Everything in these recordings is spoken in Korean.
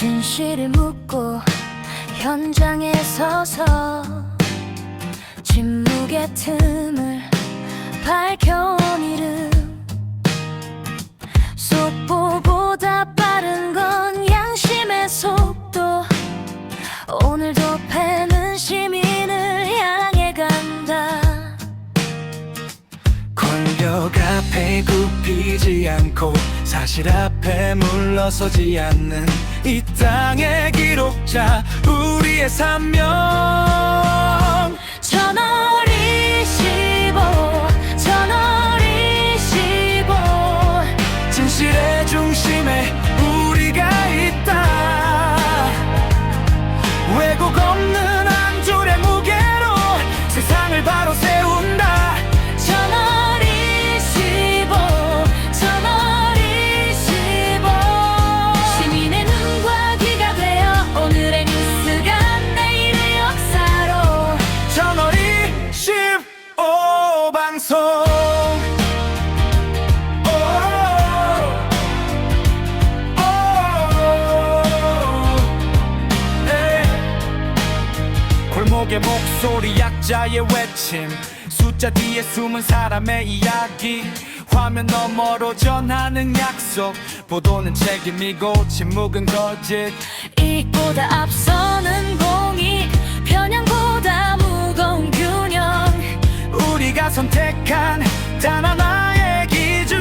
진실을 묻고 현장에 서서 침묵의 틈을 밝혀 굽히지 않고 사실 앞에 물러서지 않는 이 땅의 기록자 우리의 사명 방송. 골목의 목소리 약자의 외침. 숫자 뒤에 숨은 사람의 이야기. 화면 너머로 전하는 약속. 보도는 책임이고 침묵은 거짓. 이익보다 앞서는 공익 선택한 단 하나의 기준.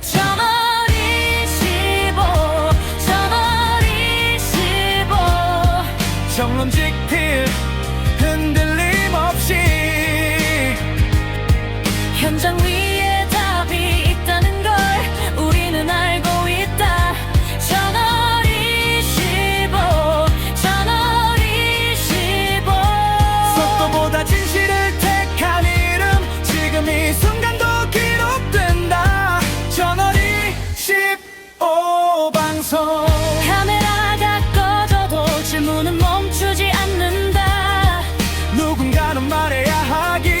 저널 25 저널 25 정론 지킬 흔들림 말해야 하기